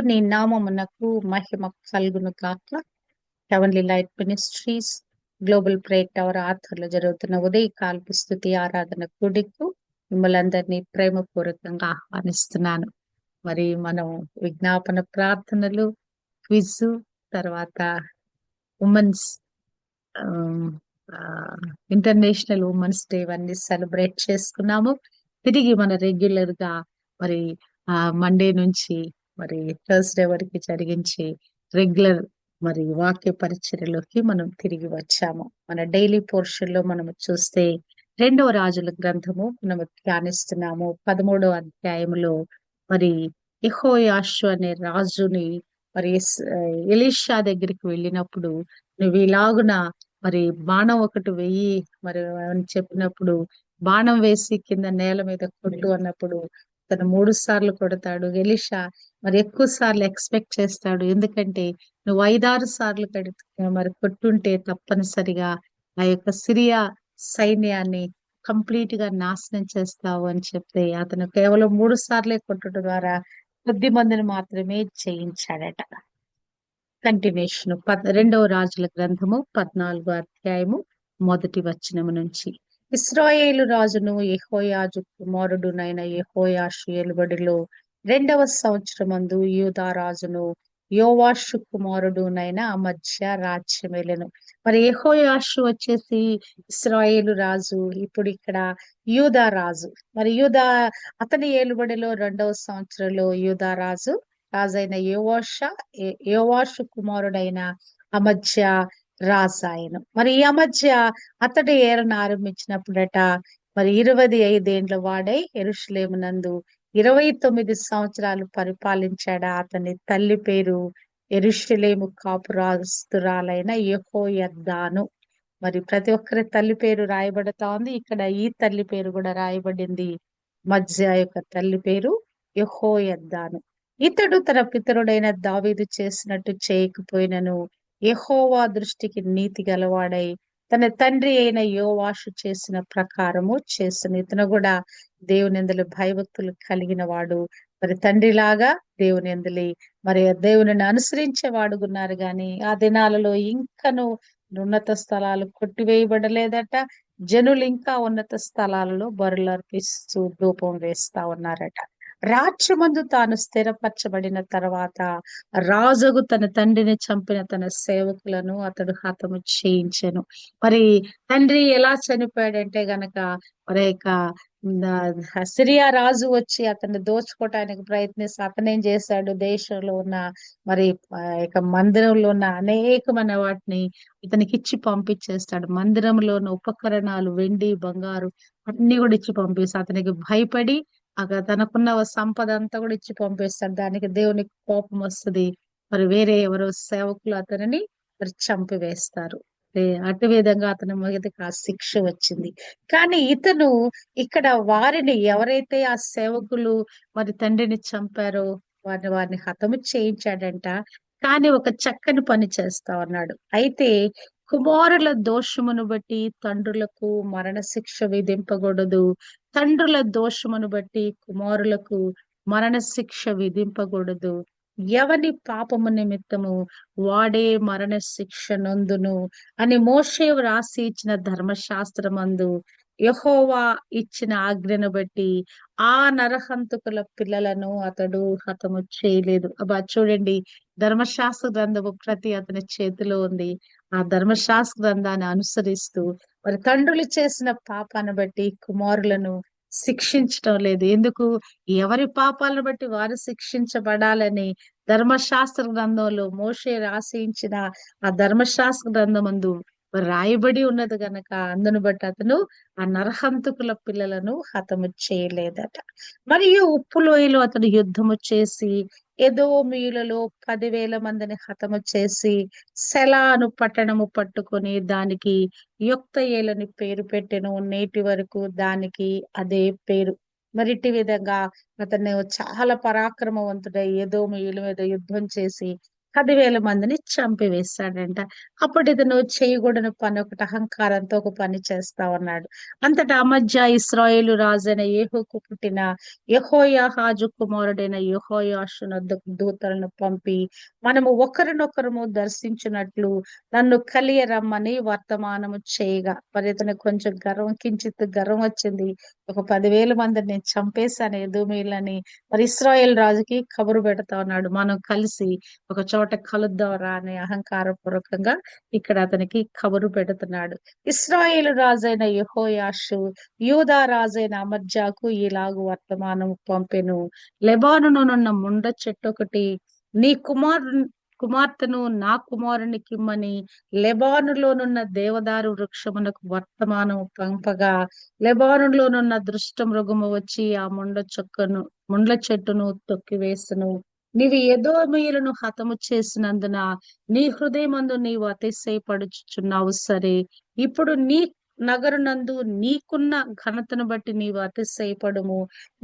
నీ నామమునకు మహిమ కలుగును కాక heavenly light ministries global prayer tower ఆధ్వర్యంలో జరుగుతున్న ఉదయ కాల్పు స్థుతి ఆరాధన కూడికు మిమ్మల్ని అందరినీ ప్రేమపూర్వకంగా ఆహ్వానిస్తున్నాను. మరి మనం విజ్ఞాపన ప్రార్థనలు క్విజ్ తర్వాత ఉమెన్స్ ఇంటర్నేషనల్ ఉమెన్స్ డే ఇవన్నీ సెలబ్రేట్ చేసుకున్నాము. తిరిగి మన రెగ్యులర్గా మరి ఆ మండే నుంచి మరి థర్స్డే వరకు జరిగించి రెగ్యులర్ మరి వాక్య పరిచర్యలోకి మనం తిరిగి వచ్చాము. మన డైలీ పోర్షన్లో మనం చూస్తే రెండవ రాజుల గ్రంథము మనం ధ్యానిస్తున్నాము. పదమూడవ అధ్యాయములో మరి ఇహోయాషు అనే రాజుని మరి ఎలీషా దగ్గరికి వెళ్ళినప్పుడు నువ్వు ఇలాగున మరి బాణం ఒకటి వెయ్యి మరి అని చెప్పినప్పుడు బాణం వేసి కింద నేల మీద కొట్టు అన్నప్పుడు తను మూడు సార్లు కొడతాడు. ఎలీషా మరి ఎక్కువ సార్లు ఎక్స్పెక్ట్ చేస్తాడు. ఎందుకంటే నువ్వు ఐదారు సార్లు కడి మరి కొట్టుంటే తప్పనిసరిగా ఆ యొక్క సిరియా సైన్యాన్ని కంప్లీట్గా నాశనం చేస్తావు అని చెప్తే అతను కేవలం మూడు సార్లే కొట్టడం ద్వారా కొద్ది మందిని మాత్రమే జయించాడట. కంటిన్యూషన్ పద్ రెండవ రాజుల గ్రంథము పద్నాలుగు అధ్యాయము మొదటి వచనము నుంచి. ఇస్రాయేలు రాజును యహోయాజు కుమారుడునైన యహోయాషు ఎలుబడిలో రెండవ సంవత్సరమందు యూదా రాజును యోవాషు కుమారుడునైన రాజ్యం వెళ్ళను. మరి యహోయాషు వచ్చేసి ఇస్రాయేలు రాజు ఇప్పుడు ఇక్కడ యూదా రాజు. మరి యూదా అతని ఏలుబడిలో రెండవ సంవత్సరంలో యూదా రాజు రాజైన యోవాష యోవాషు కుమారుడైన అమధ్య రాజాయను మరి ఈ అమధ్య అతడు ఏరను ఆరంభించినప్పుడట మరి ఇరవై ఐదేండ్ల వాడై ఎరుషులేమునందు ఇరవై తొమ్మిది సంవత్సరాలు పరిపాలించాడు అతని తల్లి పేరు ఎరుషులేము కాపురాస్తురాలైన యహోయద్దాను. మరి ప్రతి ఒక్కరి తల్లి పేరు రాయబడతా ఉంది. ఇక్కడ ఈ తల్లి పేరు కూడా రాయబడింది. మధ్య యొక్క తల్లి పేరు యహోయద్దాను. ఇతడు తన పితరుడైన దావీదు చేసినట్టు చేయకపోయినను యహోవా దృష్టికి నీతి గలవాడై తన తండ్రి అయిన యోవాషు చేసిన ప్రకారము చేసిన. ఇతను కూడా దేవుని ఎందులో భయభక్తులు కలిగిన వాడు మరి తండ్రిలాగా దేవుని ఎందులి మరి దేవుని అనుసరించే వాడుగున్నారు గాని ఆ దినాలలో ఇంకను ఉన్నత స్థలాలు కొట్టివేయబడలేదట. జనులు ఇంకా ఉన్నత స్థలాలలో బరులు అర్పిస్తూ ధూపం వేస్తా ఉన్నారట. రాజ్యమందు తాను స్థిరపరచబడిన తర్వాత రాజుకు తన తండ్రిని చంపిన తన సేవకులను అతడు హతము చేయించను. మరి తండ్రి ఎలా చనిపోయాడంటే గనక మరి యొక్క సిరియా రాజు వచ్చి అతన్ని దోచుకోవటానికి ప్రయత్నిస్తే అతనేం చేశాడు? దేశంలో ఉన్న మరి యొక్క మందిరంలో ఉన్న అనేకమైన వాటిని ఇతనికి ఇచ్చి పంపించేస్తాడు. మందిరంలో ఉన్న ఉపకరణాలు వెండి బంగారు అన్ని కూడా ఇచ్చి పంపిస్తాడు అతనికి భయపడి అక్కడ తనకున్న సంపద అంతా కూడా ఇచ్చి పంపిస్తాడు. దానికి దేవునికి కోపం వస్తుంది. మరి వేరే ఎవరో సేవకులు అతనిని మరి చంపివేస్తారు. అటు విధంగా అతని మీదకి ఆ శిక్ష వచ్చింది. కానీ ఇతను ఇక్కడ వారిని ఎవరైతే ఆ సేవకులు మరి తండ్రిని చంపారో వారిని వారిని హతము చేయించాడంట. కానీ ఒక చక్కని పని చేస్తా ఉన్నాడు. అయితే కుమారుల దోషమును బట్టి తండ్రులకు మరణ శిక్ష విధింపకూడదు తండ్రుల దోషమును బట్టి కుమారులకు మరణ శిక్ష విధింపకూడదు ఎవని పాపము నిమిత్తము వాడే మరణ శిక్ష నందును అని మోషే వ్రాసి ఇచ్చిన ధర్మశాస్త్రమందు యహోవా ఇచ్చిన ఆజ్ఞను బట్టి ఆ నరహంతకుల పిల్లలను అతడు హతము చేయలేదు. అబ్బా చూడండి ధర్మశాస్త్ర గ్రంథము ప్రతి అతని చేతిలో ఉంది. ఆ ధర్మశాస్త్ర గ్రంథాన్ని అనుసరిస్తూ మరి తండ్రులు చేసిన పాపాన్ని బట్టి కుమారులను శిక్షించడం లేదు. ఎందుకు? ఎవరి పాపాలను బట్టి వారు శిక్షించబడాలని ధర్మశాస్త్ర గ్రంథంలో మోషే రాసించిన ఆ ధర్మశాస్త్ర గ్రంథమందు రాయబడి ఉన్నది గనక అందును బట్టి అతను ఆ నరహంతకుల పిల్లలను హతము చేయలేదట. మరియు ఉప్పులోయలో అతను యుద్ధము చేసి ఏదో మీలలో పదివేల మందిని హతము చేసి సెలాను పట్టణము పట్టుకొని దానికి యుక్తయేలని పేరు పెట్టెను. నేటి వరకు దానికి అదే పేరు. మరిటి విధంగా అతను చాలా పరాక్రమవంతుడై ఏదో మీల మీద యుద్ధం చేసి పదివేల మందిని చంపివేశాడంట. అప్పుడు ఇతను చేయకూడని పని ఒకటి అహంకారంతో ఒక పని చేస్తా ఉన్నాడు. అంతటా ఆ మధ్య ఇస్రాయేలు రాజైన ఏహోకు పుట్టిన యెహోయాహాజు కుమారుడైన యెహోయాషు దూతలను పంపి మనము ఒకరినొకరము దర్శించినట్లు నన్ను కలియ రమ్మని వర్తమానము చేయగా. మరి ఇతను కొంచెం గర్వం కించిత్ గర్వం వచ్చింది. ఒక పదివేల మందిని నేను చంపేశాను ఎదుమీలని మరి ఇస్రాయేల్ రాజుకి కబురు పెడతా ఉన్నాడు. మనం కలిసి ఒక చోట కలుద్దాం రా అనే అహంకారపూర్వకంగా ఇక్కడ అతనికి కబురు పెడుతున్నాడు. ఇస్రాయేలు రాజైన యహోయాషు యూదా రాజైన అమర్జాకు ఇలాగు వర్తమానం పంపెను. లెబానునున్న ముండ చెట్టు ఒకటి నీ కుమారు కుమార్తెను నా కుమారునికిమ్మని లెబానులోనున్న దేవదారు వృక్షమునకు వర్తమానం పంపగా. లెబానులోనున్న దృష్ట మృగము వచ్చి ఆ ముండ చొక్కను ముండ్ల చెట్టును తొక్కివేసును. నీవు ఎదోమీయులను హతము చేసినందున నీ హృదయమందు నీవు అతిశయపడుచుచున్నావు సరే. ఇప్పుడు నీ నగరునందు నీకున్న ఘనతను బట్టి నీవు అతిశయపడము.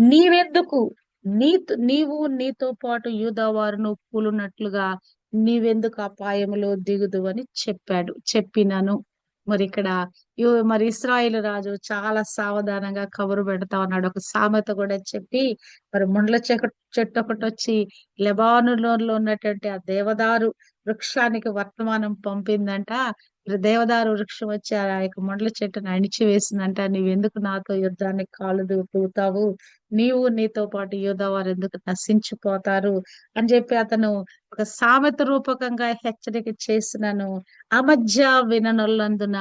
నీవెందుకు? నీ నీవు నీతో పాటు యూదావారును కూలునట్లుగా నీవెందుకు అపాయములో దిగుదు అని చెప్పాడు చెప్పినాను. మరి ఇక్కడ మరి ఇస్రాయేల్ రాజు చాలా సావధానంగా కబురు పెడతా ఉన్నాడు. ఒక సామెత కూడా చెప్పి మరి ముండ్ల చెట్టు చెట్టు ఒకటి వచ్చి లెబానులో ఉన్నటువంటి ఆ దేవదారు వృక్షానికి వర్తమానం పంపిందంట. దేవదారు వృక్షం వచ్చి ఆ యొక్క మొండల చెట్టును అణిచి వేసిందంట. నీవెందుకు నాతో యుద్ధానికి కాలు దూతావు నీవు నీతో పాటు యోధావారు ఎందుకు నశించిపోతారు? అని చెప్పి అతను ఒక సామెత రూపకంగా హెచ్చరిక చేసినను. ఆ మధ్య విననొల్లందున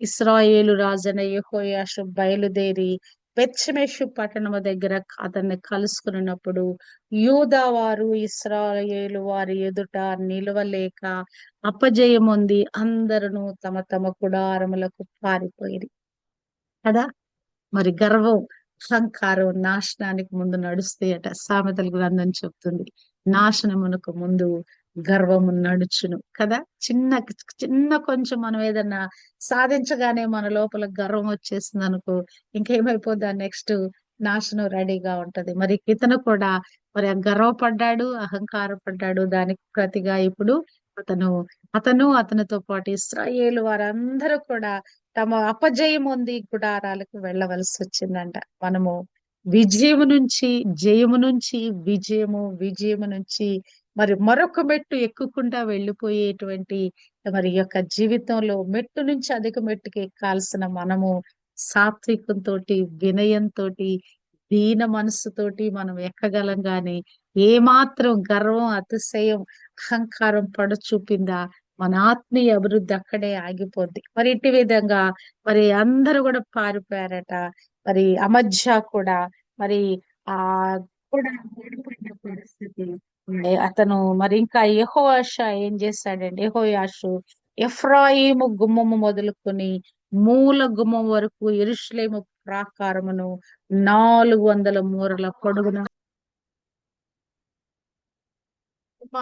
ఇస్రాయేలు రాజన యహోయాషు బయలుదేరి బెత్షెమెషు పట్టణము దగ్గర అతన్ని కలుసుకున్నప్పుడు యూదా వారు ఇస్రాయేలు వారి ఎదుట నిలవలేక ఉంది అందరూ తమ తమ కుడారములకు పారిపోయి కదా? మరి గర్వం అహంకారం నాశనానికి ముందు నడుస్తాయట సామెతల గ్రంథం చెప్తుంది. నాశనమునకు ముందు గర్వము నడుచును కదా? చిన్న చిన్న కొంచెం మనం ఏదన్నా సాధించగానే మన లోపల గర్వం వచ్చేసింది అనుకో ఇంకేమైపోద్ది నెక్స్ట్ నాశనం రెడీగా ఉంటది. మరి ఇతను కూడా మరి గర్వపడ్డాడు అహంకారపడ్డాడు దానికి ప్రతిగా ఇప్పుడు అతను అతను అతనితో పాటు ఇస్రాయేలు వారందరూ కూడా తమ అపజయం ఉంది గుడారాలకు వెళ్ళవలసి వచ్చిందంట. మనము విజయము నుంచి జయము నుంచి విజయము విజయము నుంచి మరి మరొక మెట్టు ఎక్కుకుండా వెళ్ళిపోయేటువంటి మరి యొక్క జీవితంలో మెట్టు నుంచి అధిక మెట్టుకి ఎక్కాల్సిన మనము సాత్వికంతో వినయంతో దీన మనసుతోటి మనం ఎక్కగలం గాని ఏమాత్రం గర్వం అతిశయం అహంకారం పడ చూపిందా మన ఆత్మీయ అభివృద్ధి అక్కడే ఆగిపోద్ది. మరి ఇటు విధంగా మరి అందరూ కూడా పారిపోయారట. మరి అమధ్య కూడా మరి ఆ కూడా ఓడిపోయిన పరిస్థితి అతను మరి ఇంకా యెహోయాష ఏం చేశాడండి యెహోయాషు ఎఫ్రాయిము గుమ్మము మొదలుకొని మూల గుమ్మం వరకు ఎరుషులేము ప్రాకారమును నాలుగు వందల మూరల పొడుగున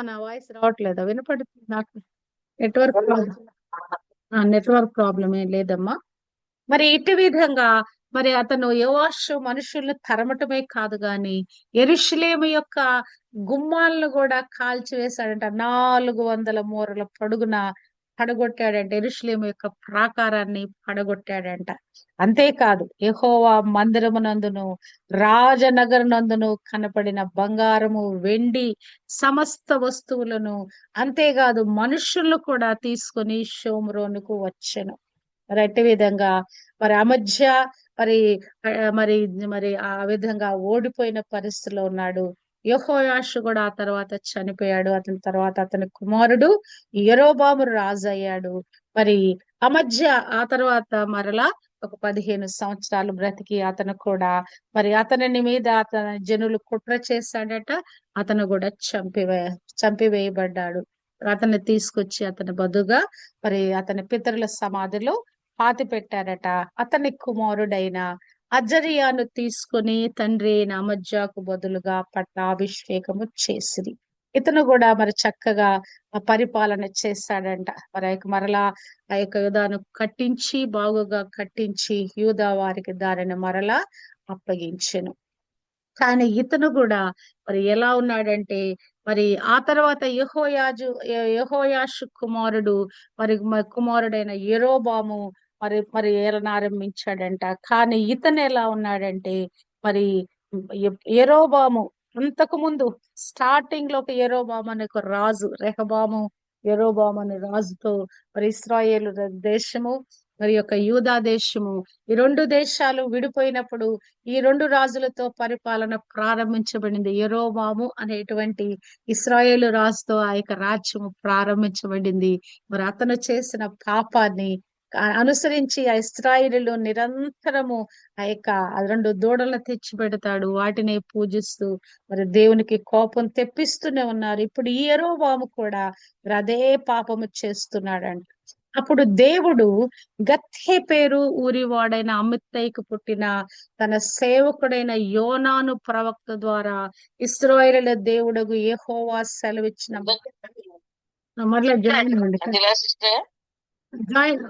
నా వాయిస్ రావట్లేదా? వినపడుతుంది నాకు. నెట్వర్క్ నెట్వర్క్ ప్రాబ్లం ఏం లేదమ్మా. మరి ఇటు విధంగా మరి అతను యోవాషు మనుషుల్ని తరమటమే కాదు గాని ఎరుషలేము యొక్క గుమ్మాలను కూడా కాల్చివేశాడంట. నాలుగు వందల మూరల పొడుగున పడగొట్టాడంట. ఎరుషలేము యొక్క ప్రాకారాన్ని పడగొట్టాడంట. అంతేకాదు యహోవా మందిరమునందును రాజనగరనందును కనపడిన బంగారము వెండి సమస్త వస్తువులను అంతేకాదు మనుషులను కూడా తీసుకొని షోమ్రోనుకు వచ్చెను. మరి అట్టి విధంగా మరి అమధ్య మరి మరి మరి ఆ విధంగా ఓడిపోయిన పరిస్థితిలో ఉన్నాడు. యెహోయాషు కూడా ఆ తర్వాత చనిపోయాడు. అతని తర్వాత అతని కుమారుడు ఎరోబాము రాజు అయ్యాడు మరి ఆ మధ్య ఆ తర్వాత మరలా ఒక పదిహేను సంవత్సరాలు బ్రతికి అతను కూడా మరి అతని మీద అతని జనులు కుట్ర చేశాడట. అతను కూడా చంపివే చంపివేయబడ్డాడు. అతన్ని తీసుకొచ్చి అతని బదుగా మరి అతని పితరుల సమాధిలో పాతి పెట్టారట. అతని కుమారుడైన అజరియాను తీసుకొని తండ్రి నామజ్జాకు బదులుగా పట్టాభిషేకము చేసిరి. ఇతను కూడా మరి చక్కగా పరిపాలన చేస్తాడంట. మరి ఆ యొక్క మరలా ఆ యొక్క యుధాను కట్టించి బాగుగా కట్టించి యూదా వారికి దారిని మరలా అప్పగించెను. కానీ ఇతను కూడా మరి ఎలా ఉన్నాడంటే మరి ఆ తర్వాత యహోయాజు యహోయాషు కుమారుడు మరి మ- కుమారుడైన యెరోబాము మరి మరి ఏలనారంభించాడంట కానీ ఇతను ఎలా ఉన్నాడంటే మరి ఎరోబాము అంతకు ముందు స్టార్టింగ్లో ఒక ఎరోబాము అనే ఒక రాజు రెహబాము ఎరోబాము అనే రాజుతో మరి ఇస్రాయేలు దేశము మరి యొక్క యూదా దేశము ఈ రెండు దేశాలు విడిపోయినప్పుడు ఈ రెండు రాజులతో పరిపాలన ప్రారంభించబడింది. ఎరోబాము అనేటువంటి ఇస్రాయేలు రాజుతో ఆ యొక్క రాజ్యము ప్రారంభించబడింది. మరి అతను చేసిన పాపాన్ని అనుసరించి ఆ ఇస్రాయేలులో నిరంతరము ఆ యొక్క రెండు దూడలను తెచ్చి పెడతాడు వాటిని పూజిస్తూ మరి దేవునికి కోపం తెప్పిస్తూనే ఉన్నారు. ఇప్పుడు ఈ యెరోబాము కూడా అదే పాపము చేస్తున్నాడంట. అప్పుడు దేవుడు గత్తే పేరు ఊరివాడైన అమిత్తయికి పుట్టిన తన సేవకుడైన యోనాను ప్రవక్త ద్వారా ఇస్రాయేలుల దేవుడగు యెహోవా సెలవిచ్చిన మరలా జాయిన్ జాయిన్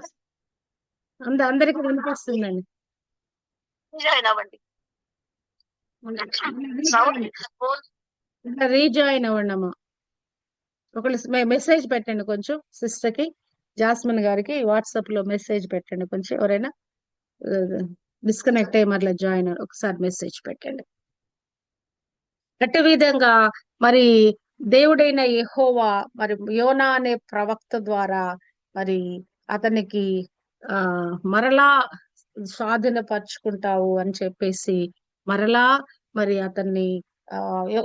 అంద అందరికి వినిపిస్తుందండి. జాయిన్ అవ్వండి. రీజాయిన్ అవ్వండి అమ్మా ఒకళ్ళు మెసేజ్ పెట్టండి కొంచెం సిస్టర్కి జాస్మిన్ గారికి వాట్సాప్లో మెసేజ్ పెట్టండి కొంచెం ఎవరైనా. డిస్కనెక్ట్ అయ్యి మరలా జాయిన్ ఒకసారి మెసేజ్ పెట్టండి. అట్టి విధంగా మరి దేవుడైన యెహోవా మరి యోనా అనే ప్రవక్త ద్వారా మరి అతనికి ఆ మరలా స్వాధీనపరుచుకుంటావు అని చెప్పేసి మరలా మరి అతన్ని ఆ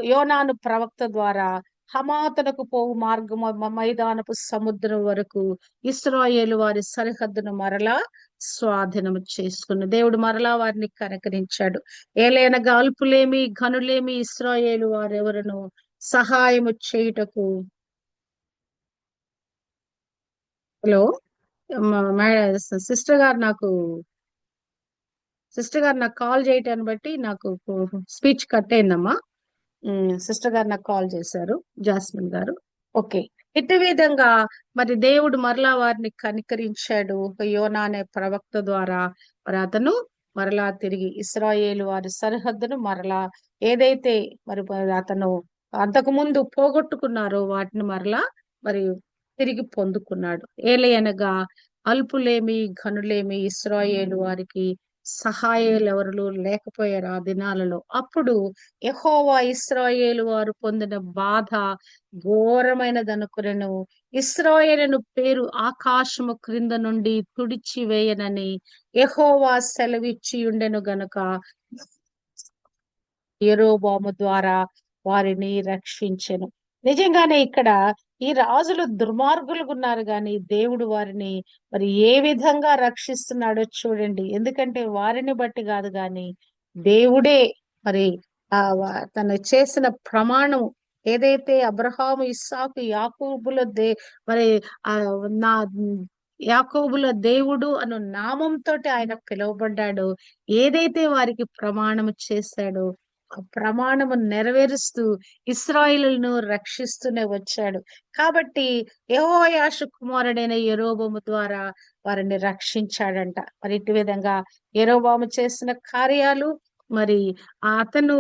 యోనాను ప్రవక్త ద్వారా హమాతనకు పోవు మార్గము మైదానపు సముద్రం వరకు ఇస్రాయేలు వారి సరిహద్దును మరలా స్వాధీనం చేసుకున్న దేవుడు మరలా వారిని కనకరించాడు. ఏలైన గాల్పులేమి ఘనులేమి ఇస్రాయేలు వారెవరను సహాయము చేయుటకు? హలో? సిస్టర్ గారు నాకు సిస్టర్ గారు నాకు కాల్ చేయటాన్ని బట్టి నాకు స్పీచ్ కట్ అయిందమ్మా. సిస్టర్ గారు నాకు కాల్ చేశారు జాస్మిన్ గారు. ఓకే ఇటు విధంగా మరి దేవుడు మరలా వారిని కనికరించాడు ఒక యోనా అనే ప్రవక్త ద్వారా. మరి అతను మరలా తిరిగి ఇస్రాయేలు వారి సరిహద్దును మరలా ఏదైతే మరి అతను అంతకు ముందు పోగొట్టుకున్నారో వాటిని మరలా మరి తిరిగి పొందుకున్నాడు. ఏలయనగా అల్పులేమి ఘనులేమి ఇస్రాయేలు వారికి సహాయాలు ఎవరు లేకపోయారు ఆ దినాలలో. అప్పుడు యెహోవా ఇస్రాయేలు వారు పొందిన బాధ ఘోరమైనదనుకునను ఇస్రాయేలును పేరు ఆకాశము క్రింద నుండి తుడిచి వేయనని యెహోవా సెలవిచ్చి ఉండెను గనుక యెరోబాము ద్వారా వారిని రక్షించెను. నిజంగానే ఇక్కడ ఈ రాజులు దుర్మార్గులుగా ఉన్నారు కానీ దేవుడు వారిని మరి ఏ విధంగా రక్షిస్తున్నాడో చూడండి. ఎందుకంటే వారిని బట్టి కాదు కానీ దేవుడే మరి ఆ తను చేసిన ప్రమాణం ఏదైతే అబ్రహాము ఇస్సాకు యాకూబుల దే మరి ఆ నా యాకోబుల దేవుడు అను నామంతో ఆయన పిలువబడ్డాడు. ఏదైతే వారికి ప్రమాణం చేశాడో ప్రమాణము నెరవేరుస్తూ ఇస్రాయిలను రక్షిస్తూనే వచ్చాడు. కాబట్టి యహోయాషు కుమారుడైన యెరోబోము ద్వారా వారిని రక్షించాడంట. మరి ఇటు విధంగా యెరోబాము చేసిన కార్యాలు మరి అతను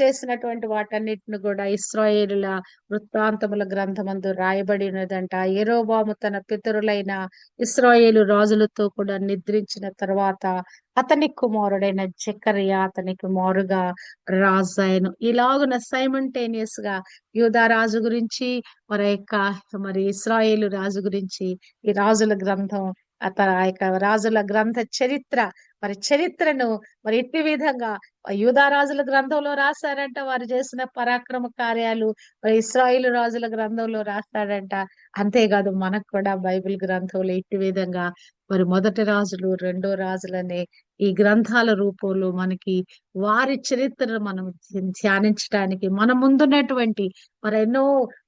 చేసినటువంటి వాటన్నిటిని కూడా ఇస్రాయేలుల వృత్తాంతముల గ్రంథమందు రాయబడి ఉన్నదంట తన పితరులైన ఇస్రాయేలు రాజులతో కూడా నిద్రించిన తర్వాత అతని కుమారుడైన జకరియా అతనికి మారుగా రాజాయను ఇలాగున సైమంటేనియస్గా యూదా రాజు గురించి మరి యొక్క మరి ఇస్రాయేలు రాజు గురించి ఈ రాజుల గ్రంథం అత ఆ యొక్క రాజుల గ్రంథ చరిత్ర మరి చరిత్రను మరి ఇట్టి విధంగా యూదా రాజుల గ్రంథంలో రాశారంట వారు చేసిన పరాక్రమ కార్యాలు మరి ఇస్రాయిల్ రాజుల గ్రంథంలో రాస్తాడంట. అంతేకాదు మనకు కూడా బైబిల్ గ్రంథంలో ఇట్టి విధంగా మరి మొదటి రాజులు రెండో రాజులనే ఈ గ్రంథాల రూపంలో మనకి వారి చరిత్రను మనం ధ్యానించడానికి మన ముందున్నటువంటి మరి ఎన్నో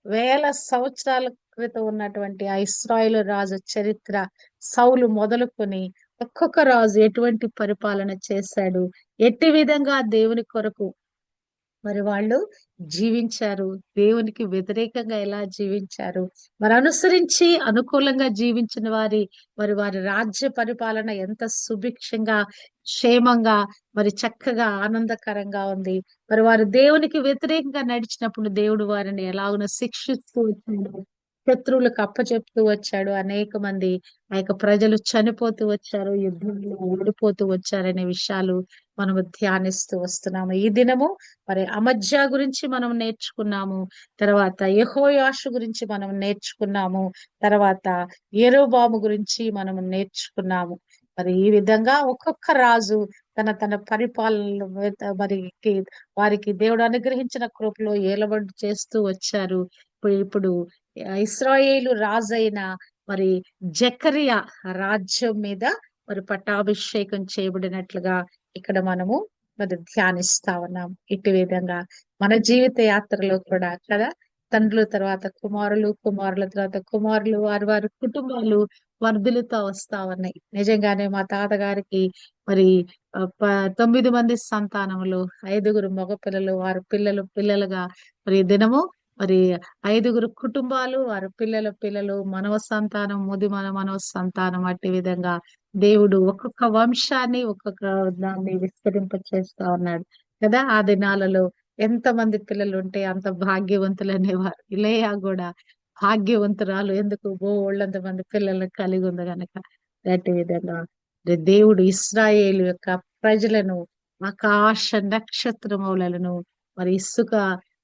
వేల సంవత్సరాల క్రితం ఉన్నటువంటి ఆ ఇస్రాయిల్ రాజు చరిత్ర సౌలు మొదలుకొని ఒక్కొక్క రాజు ఎటువంటి పరిపాలన చేశాడు? ఎట్టి విధంగా దేవుని కొరకు మరి వాళ్ళు జీవించారు? దేవునికి వ్యతిరేకంగా ఎలా జీవించారు? మరి అనుసరించి అనుకూలంగా జీవించిన వారి మరి వారి రాజ్య పరిపాలన ఎంత సుభిక్షంగా క్షేమంగా మరి చక్కగా ఆనందకరంగా ఉంది? మరి వారు దేవునికి వ్యతిరేకంగా నడిచినప్పుడు దేవుడు వారిని ఎలాగున శిక్షిస్తూ వచ్చాడు? శత్రువులకు అప్పచెప్తూ వచ్చాడు. అనేక మంది ఆ యొక్క ప్రజలు చనిపోతూ వచ్చారు. యుద్ధంలో ఓడిపోతూ వచ్చారనే విషయాలు మనము ధ్యానిస్తూ వస్తున్నాము. ఈ దినము మరి అమజ్జా గురించి మనం నేర్చుకున్నాము. తర్వాత యహోయాషు గురించి మనం నేర్చుకున్నాము. తర్వాత ఏరోబాము గురించి మనం నేర్చుకున్నాము. మరి ఈ విధంగా ఒక్కొక్క రాజు తన తన పరిపాలన మరి వారికి దేవుడు అనుగ్రహించిన కృపలో ఏలబడి చేస్తూ వచ్చారు. ఇప్పుడు ఇస్రాయేలు రాజైన మరి జకరియా రాజ్యం మీద మరి పట్టాభిషేకం చేయబడినట్లుగా ఇక్కడ మనము మరి ధ్యానిస్తా ఉన్నాం. ఇటు విధంగా మన జీవిత యాత్రలో కూడా కదా? తండ్రుల తర్వాత కుమారులు కుమారుల తర్వాత కుమారులు వారి వారి కుటుంబాలు వర్ధులతో వస్తా ఉన్నాయి. నిజంగానే మా తాతగారికి మరి ప- తొమ్మిది మంది సంతానములు ఐదుగురు మగ పిల్లలు వారి పిల్లలు పిల్లలుగా మరి దినము మరి ఐదుగురు కుటుంబాలు వారి పిల్లల పిల్లలు మనవ సంతానం ముది మన మనవ సంతానం అట్టి విధంగా దేవుడు ఒక్కొక్క వంశాన్ని ఒక్కొక్క దాన్ని విస్తరింప చేస్తా ఉన్నాడు. కదా? ఆ దినాలలో ఎంత మంది పిల్లలు ఉంటే అంత భాగ్యవంతులు అనేవారు ఇలయా కూడా భాగ్యవంతురాలు. ఎందుకు? బోళ్ళంత మంది పిల్లలు కలిగి ఉంది కనుక అట్టి విధంగా దేవుడు ఇస్రాయేలు యొక్క ప్రజలను ఆకాశ నక్షత్రమౌలను మరి ఇసుక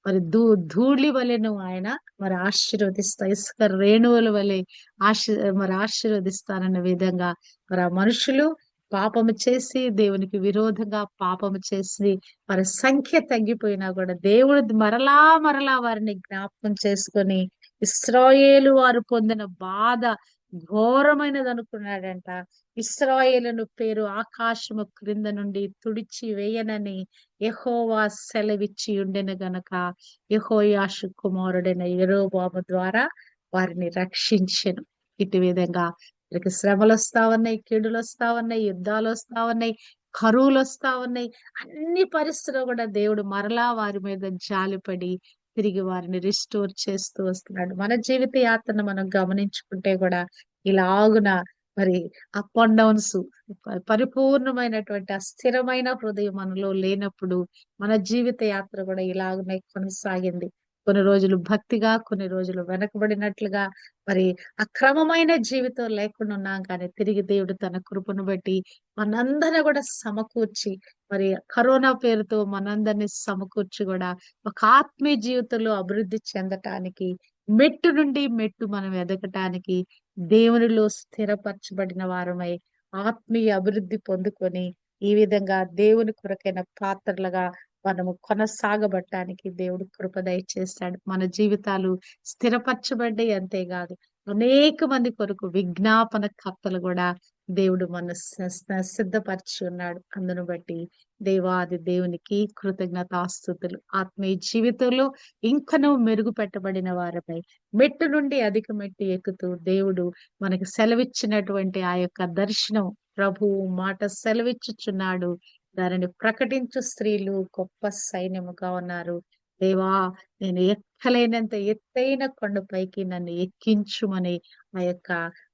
మరి ధూ ధూళి వలెను ఆయన మరి ఆశీర్వదిస్తా. ఇసుక రేణువుల వలె ఆశీ మరి ఆశీర్వదిస్తానన్న విధంగా మరి ఆ మనుషులు పాపము చేసి దేవునికి విరోధంగా పాపము చేసి వారి సంఖ్య తగ్గిపోయినా కూడా దేవుడు మరలా మరలా వారిని జ్ఞాపకం చేసుకొని ఇస్రాయేలు వారు పొందిన బాధ ఘోరమైనది అనుకున్నాడంట ఇస్రాయేలును పేరు ఆకాశము క్రింద నుండి తుడిచి వేయనని యహోవా సెలవిచ్చి ఉండెను గనక. యహోయాషు కుమారుడైన యెరోబాము ద్వారా వారిని రక్షించెను. ఇటు విధంగా వీరికి శ్రమలు వస్తా ఉన్నాయి కీడులు వస్తా ఉన్నాయి యుద్ధాలు వస్తా ఉన్నాయి కరువులు వస్తా ఉన్నాయి. అన్ని పరిస్థితులు కూడా దేవుడు మరలా వారి మీద జాలిపడి తిరిగి వారిని రిస్టోర్ చేస్తూ వస్తున్నాడు. మన జీవిత యాత్రను మనం గమనించుకుంటే కూడా ఇలాగున మరి అప్ అండ్ డౌన్స్ పరిపూర్ణమైనటువంటి అస్థిరమైన స్థిరమైన హృదయం మనలో లేనప్పుడు మన జీవిత యాత్ర కూడా ఇలాగనే కొనసాగింది. కొన్ని రోజులు భక్తిగా కొన్ని రోజులు వెనకబడినట్లుగా మరి అక్రమమైన జీవితం లేకుండా ఉన్నాం కానీ తిరిగి దేవుడు తన కృపను బట్టి మనందరిని కూడా సమకూర్చి మరి కరోనా పేరుతో మనందరినీ సమకూర్చి కూడా ఒక ఆత్మీయ జీవితంలో అభివృద్ధి చెందటానికి మెట్టు నుండి మెట్టు మనం ఎదగటానికి దేవునిలో స్థిరపరచబడిన వారమై ఆత్మీయ అభివృద్ధి పొందుకొని ఈ విధంగా దేవుని కొరకైన పాత్రలుగా మనము కొనసాగబట్టానికి దేవుడు కృప దయచేస్తాడు. మన జీవితాలు స్థిరపరచబడ్డాయి అంతేకాదు. అనేక మంది కొరకు విజ్ఞాపన కర్తలు కూడా దేవుడు మన సిద్ధపరిచి ఉన్నాడు అందును బట్టి దేవాది దేవునికి కృతజ్ఞతాస్థుతులు. ఆత్మీయ జీవితంలో ఇంకనూ మెరుగు పెట్టబడిన వారిపై మెట్టు నుండి అధిక మెట్టు ఎక్కుతూ దేవుడు మనకి సెలవిచ్చినటువంటి ఆ యొక్క దర్శనం ప్రభువు మాట సెలవిచ్చుచున్నాడు. దానిని ప్రకటించు స్త్రీలు గొప్ప సైన్యముగా ఉన్నారు. దేవా నేను ఎక్కలేనంత ఎత్తైన కొండపైకి నన్ను ఎక్కించుమని ఆ యొక్క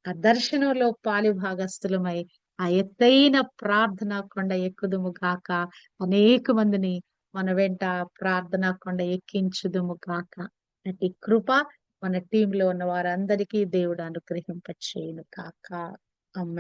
ఆ దర్శనంలో పాలి భాగస్థులమై ఆ ఎత్తైన ప్రార్థన కొండ ఎక్కుదుము గాక. అనేక మందిని మన వెంట ప్రార్థన కొండ ఎక్కించుదుము గాక. అటు కృప మన టీంలో ఉన్న వారందరికీ దేవుడు అనుగ్రహింపచేయును కాక అమ్మాయి